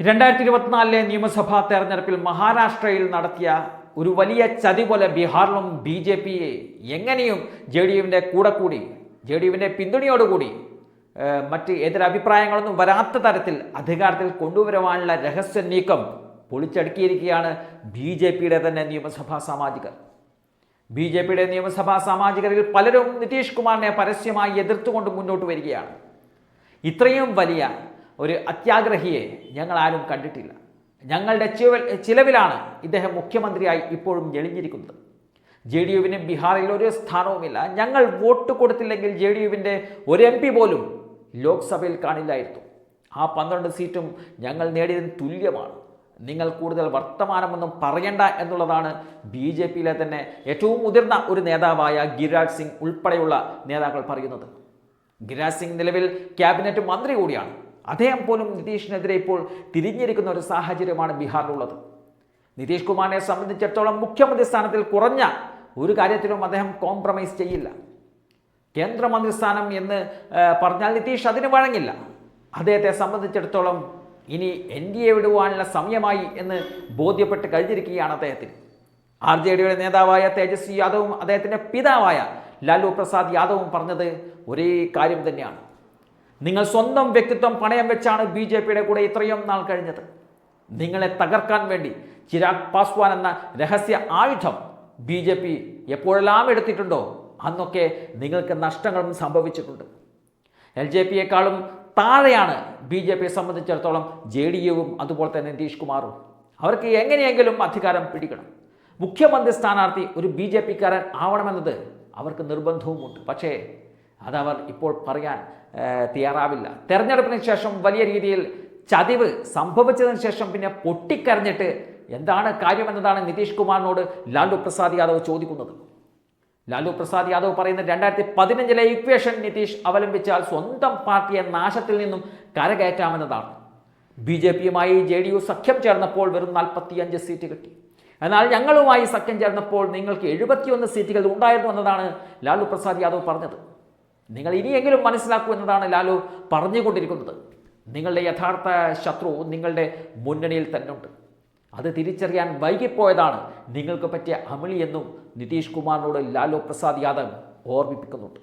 രണ്ടായിരത്തി ഇരുപത്തിനാലിലെ നിയമസഭാ തെരഞ്ഞെടുപ്പിൽ മഹാരാഷ്ട്രയിൽ നടത്തിയ ഒരു വലിയ ചതി പോലെ ബീഹാറിലും ബി ജെ പിയെ എങ്ങനെയും ജെ ഡി യുവിന്റെ കൂടെ കൂടി ജെ ഡി യുവിന്റെ പിന്തുണയോടുകൂടി മറ്റ് എതിരഭിപ്രായങ്ങളൊന്നും വരാത്ത തരത്തിൽ അധികാരത്തിൽ കൊണ്ടുവരുവാനുള്ള രഹസ്യ നീക്കം പൊളിച്ചടുക്കിയിരിക്കുകയാണ് ബി ജെ പിയുടെ തന്നെ നിയമസഭാ സാമാജികർ. ബി ജെ പിയുടെ നിയമസഭാ സാമാജികരിൽ പലരും നിതീഷ് കുമാറിനെ പരസ്യമായി എതിർത്തുകൊണ്ട് മുന്നോട്ട് വരികയാണ്. ഇത്രയും വലിയ ഒരു അത്യാഗ്രഹിയെ ഞങ്ങൾ ആരും കണ്ടിട്ടില്ല. ഞങ്ങളുടെ ചിലവിലാണ് ഇദ്ദേഹം മുഖ്യമന്ത്രിയായി ഇപ്പോഴും ഞെളിഞ്ഞിരിക്കുന്നത് ജെ ഡി യുവിന് ബീഹാറിൽ ഒരു സ്ഥാനവുമില്ല. ഞങ്ങൾ വോട്ട് കൊടുത്തില്ലെങ്കിൽ ജെ ഡി യുവിന്റെ ഒരു എം പി പോലും ലോക്സഭയിൽ കാണില്ലായിരുന്നു. ആ പന്ത്രണ്ട് സീറ്റും ഞങ്ങൾ നേടിയതിന് തുല്യമാണ്. നിങ്ങൾ കൂടുതൽ വർത്തമാനമൊന്നും പറയണ്ട എന്നുള്ളതാണ് ബി ജെ പിയിലെ തന്നെ ഏറ്റവും മുതിർന്ന ഒരു നേതാവായ ഗിരിരാജ് സിംഗ് ഉൾപ്പെടെയുള്ള നേതാക്കൾ പറയുന്നത്. ഗിരിരാജ് സിംഗ് നിലവിൽ ക്യാബിനറ്റ് മന്ത്രി കൂടിയാണ്. അദ്ദേഹം പോലും നിതീഷിനെതിരെ ഇപ്പോൾ തിരിഞ്ഞിരിക്കുന്ന ഒരു സാഹചര്യമാണ് ബീഹാറിലുള്ളത്. നിതീഷ് കുമാറിനെ സംബന്ധിച്ചിടത്തോളം മുഖ്യമന്ത്രി സ്ഥാനത്തിൽ കുറഞ്ഞ ഒരു കാര്യത്തിലും അദ്ദേഹം കോംപ്രമൈസ് ചെയ്യില്ല. കേന്ദ്രമന്ത്രി സ്ഥാനം എന്ന് പറഞ്ഞാൽ നിതീഷ് അതിന് വഴങ്ങില്ല. അദ്ദേഹത്തെ സംബന്ധിച്ചിടത്തോളം ഇനി എൻ ഡി എ വിടുവാനുള്ള സമയമായി എന്ന് ബോധ്യപ്പെട്ട് കഴിഞ്ഞിരിക്കുകയാണ് അദ്ദേഹത്തിന്. ആർ ജെ ഡിയുടെ നേതാവായ തേജസ്വി യാദവും അദ്ദേഹത്തിന്റെ പിതാവായ ലാലു പ്രസാദ് യാദവും പറഞ്ഞത് ഒരേ കാര്യം തന്നെയാണ്. നിങ്ങൾ സ്വന്തം വ്യക്തിത്വം പണയം വെച്ചാണ് ബി ജെ പിയുടെ കൂടെ ഇത്രയും നാൾ കഴിഞ്ഞത്. നിങ്ങളെ തകർക്കാൻ വേണ്ടി ചിരാഗ് പാസ്വാൻ എന്ന രഹസ്യ ആയുധം ബി ജെ പി എപ്പോഴെല്ലാം എടുത്തിട്ടുണ്ടോ അന്നൊക്കെ നിങ്ങൾക്ക് നഷ്ടങ്ങളും സംഭവിച്ചിട്ടുണ്ട്. എൽ ജെ പിയെക്കാളും താഴെയാണ് ബി ജെ പിയെ സംബന്ധിച്ചിടത്തോളം ജെ ഡി യുവും അതുപോലെ തന്നെ നിതീഷ് കുമാറും അവർക്ക് എങ്ങനെയെങ്കിലും അധികാരം പിടിക്കണം. മുഖ്യമന്ത്രി സ്ഥാനാർത്ഥി ഒരു ബി ജെ പിക്കാരൻ ആവണമെന്നത് അവർക്ക് നിർബന്ധവുമുണ്ട്. പക്ഷേ അതവർ ഇപ്പോൾ പറയാൻ തയ്യാറാവില്ല. തെരഞ്ഞെടുപ്പിന് ശേഷം വലിയ രീതിയിൽ ചതിവ് സംഭവിച്ചതിന് ശേഷം പിന്നെ പൊട്ടിക്കരഞ്ഞിട്ട് എന്താണ് കാര്യമെന്നതാണ് നിതീഷ് കുമാറിനോട് ലാലു പ്രസാദ് യാദവ് ചോദിക്കുന്നത്. ലാലു പ്രസാദ് യാദവ് പറയുന്ന രണ്ടായിരത്തി പതിനഞ്ചിലെ ഇക്വേഷൻ നിതീഷ് അവലംബിച്ചാൽ സ്വന്തം പാർട്ടിയെ നാശത്തിൽ നിന്നും കരകയറ്റാമെന്നതാണ്. ബി ജെ പിയുമായി ജെ ഡി യു സഖ്യം ചേർന്നപ്പോൾ വെറും നാൽപ്പത്തിയഞ്ച് സീറ്റ് കിട്ടി. എന്നാൽ ഞങ്ങളുമായി സഖ്യം ചേർന്നപ്പോൾ നിങ്ങൾക്ക് എഴുപത്തിയൊന്ന് സീറ്റുകൾ ഉണ്ടായിരുന്നു എന്നതാണ് ലാലു പ്രസാദ് യാദവ് പറഞ്ഞത്. നിങ്ങൾ ഇനിയെങ്കിലും മനസ്സിലാക്കൂ എന്നതാണ് ലാലു പറഞ്ഞുകൊണ്ടിരിക്കുന്നത്. നിങ്ങളുടെ യഥാർത്ഥ ശത്രു നിങ്ങളുടെ മുന്നണിയിൽ തന്നെ ഉണ്ട് അത് തിരിച്ചറിയാൻ വൈകിപ്പോയതാണ് നിങ്ങൾക്ക് പറ്റിയ അമളിയെന്നും നിതീഷ് കുമാറിനോട് ലാലു പ്രസാദ് യാദവ് ഓർമ്മിപ്പിക്കുന്നുണ്ട്.